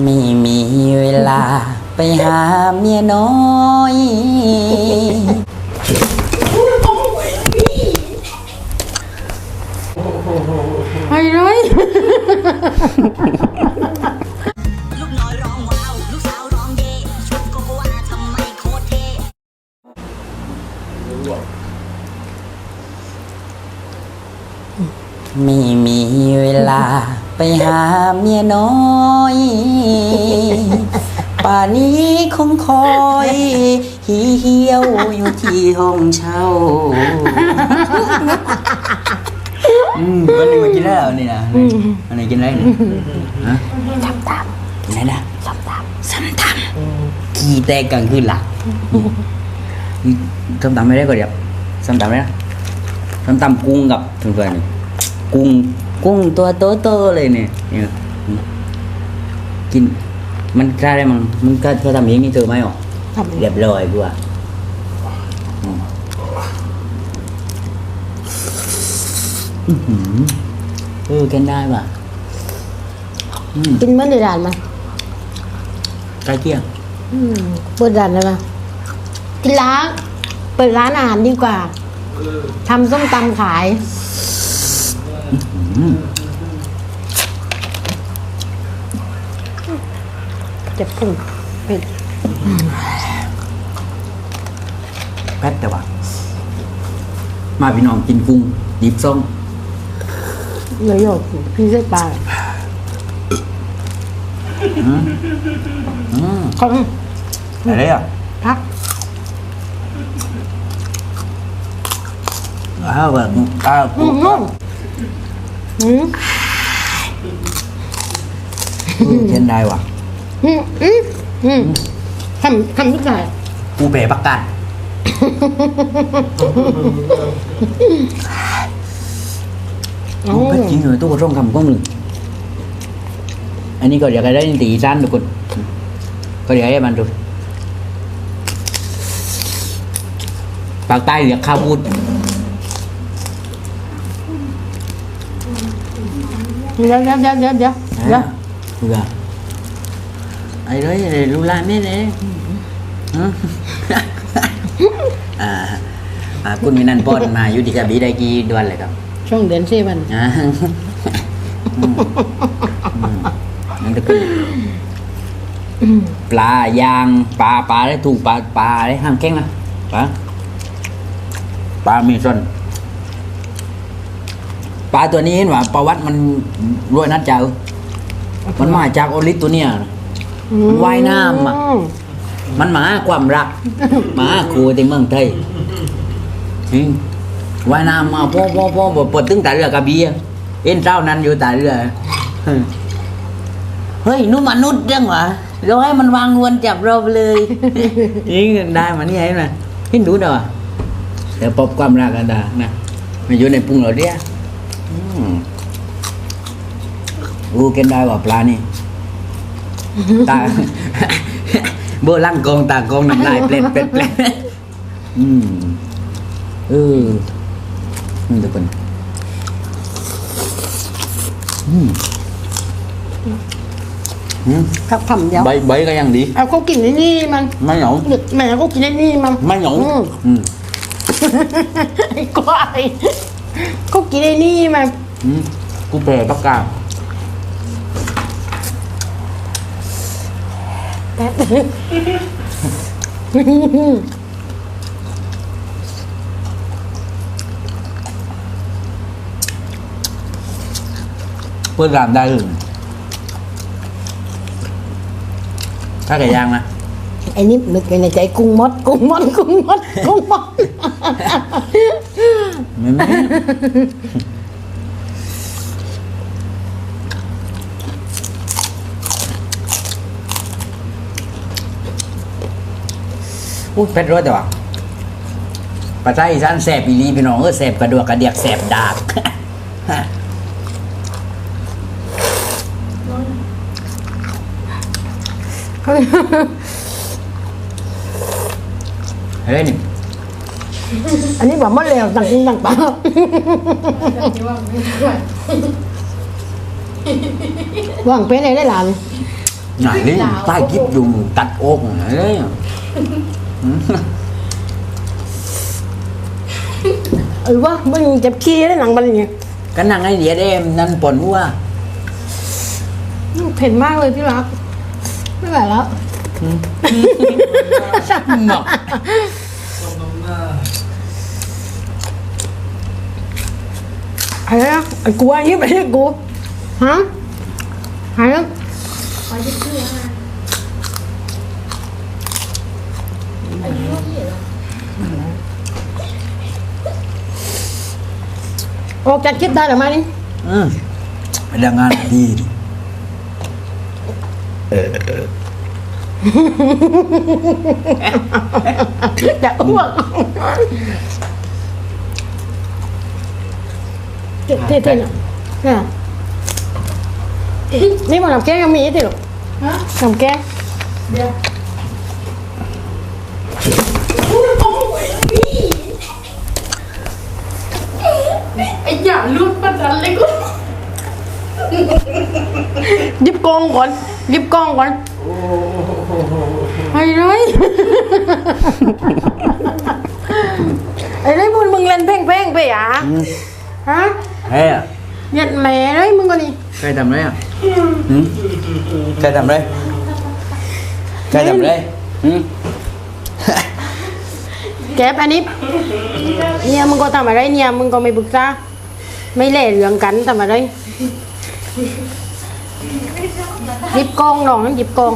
ไม่มีเวลาไปหาเมียน้อยไปเลยลูกน้อยร้องว้าวลูกสาวร้องเย่ชุดโกโกวาทำไมโคตรเท่ไม่มีเวลาไปหาเมียน้อย ป่านนี้คงคอยหีเหี่ยวอยู่ที่ห้องเช่าอืมวันนี้มากินได้แล้วนี่นะอันนี้กินได้นี่ฮะส้มตำกินได้นะส้มตำส้มตำกี่แต่กลางคืนล่ะนี่ส้มตำไม่ได้ก็เดี๋ยวส้มตำไม่ได้ส้มตำกุ้งกับเพื่อนๆนี่กุ้ง กุ้งตัวโตๆเลยเนี่ยเนี่ยกิน มันกล้าได้มั้งมันก็เธอทำเองนี่เธอไม่หรอกทำเรียบร้อยกูอะอืมอื้อหือเออกินได้ป่ะอืมกินเมื่อในร้านมาใกล้เที่ยงอืมเปิดร้านเลยมากินร้านเปิดร้านอาหารดีกว่าทำส้มตำขายอืมเจ็บปุ่งเผ็ดแป๊ดแต่ว่า มาพี่น้องกินกุ้งดิบส้มเยอะโยกพี่เส้นปลาอืมอืมเขาอะไรอะพักอ้าวแบบอ้าว อืมอืมอืมเออกินได้ว่ะอืมอืมอืมทำทำทุกอย่างกูเป๋ประกาศเอ้าเป็ดจริงเหรอตู้กระช่องคำก้องหนึ่งอันนี้ก็อยากให้ได้ตีสั้นทุกคนก็อยากให้มันดูปากใต้เรียกข้าวพูด เดี๋ยวเดี๋ยวเดี๋ยวเดี๋ยวเดี๋ยวเดี๋ยวเบื่อไอ้เลยลูลานนี่เลยฮะอ่าอ่าคุณมินันป้อนมาอยู่ที่กระบี่ได้กี่เดือนเลยครับช่วงเดือนสี่วันอ่าอืมอืมนั่นก็คือปลายางปลาปลาได้ถูกปลาปลาได้ห้ามแข้งนะปลาปลามีส่วน ปลาตัวนี้เห็นว่าประวัติมันรวยนัดเจ้า มันมาจากโอลิสตัวเนี้ยมันว่ายน้ำอะมมันหมาความรักหมาครูที่เมืองไทยจริงว่ายน้ำมาพ่อพ่อพ่อเปิดตึ้งแต่เรือกระบี่อะเอ็นเจ้านั้นอยู่แต่เรือเฮ้ยนู่นมนุษย์เรื่องวะเราให้มันวางงวนจับเราไปเลยจริงได้มานี่ไงนะเห็นดูเด้อเดี๋ยวปบความรักกันดานะมันอยู่ในปรุงเราเดียอื มอู้กินได้ว่าปลานี่ตาโบลังกองตากองน้ำลายเปล็ดเปล็ดเปล็ดอืมเออนี่ทุกคนอืมอืมครับคำเดียวใบใบก็ยังดีเอาเขากินในนี่มันไม่เหนียวแม่เขากินในนี่มันไม่เหนียวอืมอืมไอ้ก้อย เขากินในนี่มันอืมกูแปรปากกาแป๊บเพื่อนรามได้หรือถ้าไก่ย่างนะ ไอ้นี่นึกในใจกุ้งมด กุ้งมด กุ้งมด กุ้งมด ไม่ไม่อู้เป็ดร้อยแต่ว่าภาษาอีสานแสบอีหลีพี่น้องเออแสบกระดวกกระเดียกแสบดาก เฮ้ยนี่อันนี้บอกมดแล้วต่างกินต่างเปล่าว่างเป็นอะไรได้หลานไหนนี่ใต้คลิปอยู่ตัดอกไหนเลยอืมเออวะมันเจ็บขี้ได้หลังมันอย่างเงี้ยก็นั่งไอ้เดียได้นั่นปนหัวเผ็ดมากเลยที่รัก ไม่ไหวแล้ว หมอกอะไรนะไอ้กูอันนี้ไม่ใช่กู ฮะหายแล้วออกจากคลิปได้หรือไม่นี่อืมพ นักงานดีดิจะอ้วกเท่เท่เท่เนี่ยนี่มันน้ำแกงยังมีอีกทีหรอน้ำแกงไอ้อย่าลูดประดันเลยกูหยิบกล้องก่อนหยิบกล้องก่อนไอ้เลยไอ้เลยมึงมึงเล่นเพลงเพลงไปอะฮะเฮ้ยอะเหยียดแม่เลยมึงก็นี่ ใครทำไรอะหืมใครทำไรใครทำไรหืมแกบอันนี้เนี่ยมึงก็ทำอะไรเนี่ยมึงก็ไม่ปรึกษาไม่เล่เรื่องกันทำอะไร หยิบกล้องน้องหยิบกล้อง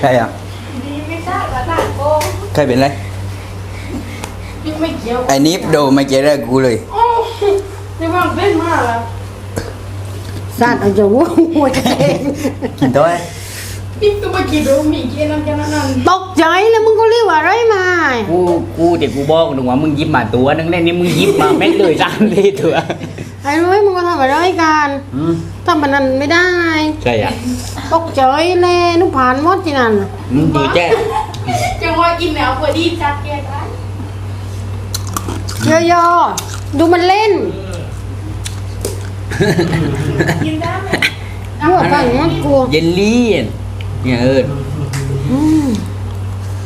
ใครอะไม่ทราบว่าต่างโกงใครเป็นไรไม่เกี่ยวไอ้นิฟโดไม่เจอได้กูเลยโอ้ไม่ว่างเป็นมากละสาดเอาจะวุ้งหัวใจกินตัวไอ้นี่ก็มากี่ดูมีเกี่ยนั่นกันนั่นตกใจแล้วมึงก็เรียกว่าอะไรมากูกูเด็กกูบอกหนูว่ามึงยิบมาตัวนึงเล่นนี่มึงยิบมาเม็ดเลยสามทีเถอะ ไอ้ร้ยมึงก็ทำอะไรกันอืมทำแบบนั้นไม่ได้ ใช่อะตกใจเลยนุผ่านหมดที่นั่น มึงดูแจ้จังว่ากินแล้วพอดีจัดแกได้ย่อๆดูมันเล่นกินได้ไหมหัวฟังมันกลัวเยลลี่เนี่ยเอออืม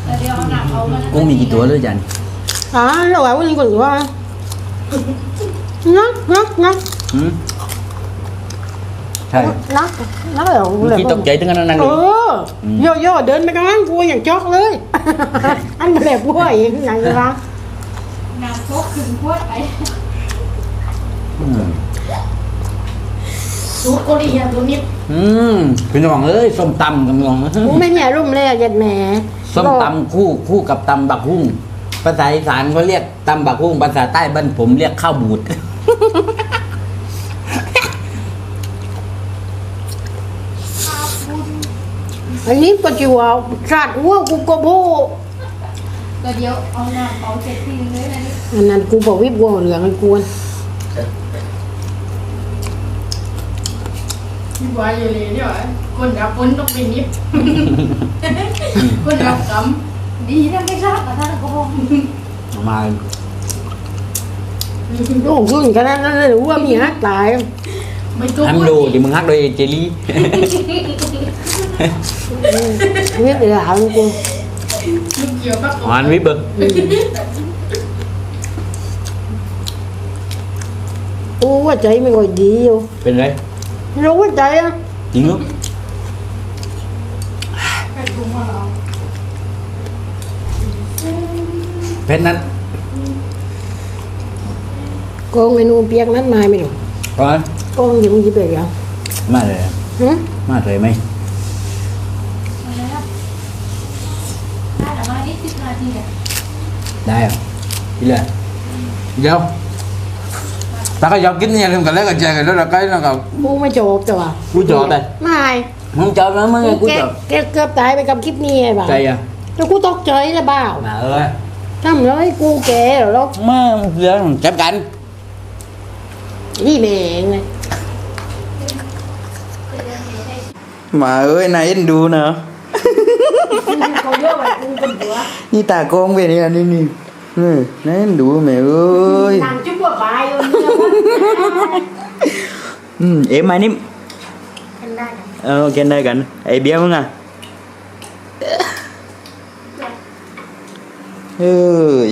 แต่เดี๋ยวเอาหนักเอามันกูมีกี่ตัวเลยจัน อ่าเราว่าวันนี้ก่อนว่า นักนักนักอืมใช่นักนักเหรอเมื่อกี้ตกใจถึงขนาดนั้นเอเลยอย่อย่อๆเดินไปกลางกูอย่างจอกเลย อันแบบพวกเองไหนวะหนักโคกขึ้นพวดไปอืมสูตรโกเรียตัวนี้อืมพี่น้องเอ้ยส้มตำกันน้องกูไม่มีอารมณ์เลยอะเย็ดแหมส้มตำคู่คู่กับตำบักหุ่งภาษาอีสานเขาเรียกตำบักหุ่งภาษาใต้บ้านผมเรียกข้าวบูด อันนี้ปัจจุบันสัตว์หัวกูก็โบตัวเดียวเอาหนักเอาเจ็ดทีเลยนะนี่อันนั้นกูบอกวิบวัวเหลืองไอ้กวนพี่วายอยู่เลยเนี่ยคนรับปนต้องเป็นนิบคนรับกำดีนะไม่ทราบว่าท่านโกงมา โอ้โหขึ้นขนาดนั้นเลยหัวมีฮักตายไม่ตุ้มทำดูดิมึงฮักโดยเจลลี่วิบเหลืองกูลูกเกี่ยวกับหวานวิบเบิกกูว่าใจไม่ค่อยดีอยู่เป็นไรรู้ว่าใจอะจริงลูกไก่ตุ้มของเราเพชรนั้นโกงไอ้นูเปียกนั้นมาไม่รู้ก่อนโกงอยู่มึงจะไปยังมาเลยฮะมาเลยไหมอะไรครับได้แต่ว่านี่สิบนาทีเนี่ยได้อะพี่เลยเดี๋ยวถ้าก็ยอมกินเนี่ยลืมกันแล้วก็เจอกันแล้วเราก็แล้วก็กูไม่จบแต่ว่ากูจบไปไม่มึงจบแล้วมึงไงกูแกจบแกเกือบตายไปกับคลิปนี้ไอ้บ่าใจอะแล้วกูตกใจแล้วบ้ามาเอ้ยทำเลยกูแกเหรอลูกมาเรื่องจับกัน นี่แม่งเลยมาเอ้ยนายเอ็นดูนะเขาเยอะไปกูเป็นหัวนี่ตากล้องเป็นนี่นี่นี่นี่นายเอ็นดูแม่เอ้ยนางจุ๊บว่าบายอยู่เนี่ยอืมเอ็มมานี่ได้กันเออกินได้กันไอ้เบี้ยมึงอะเฮ้ย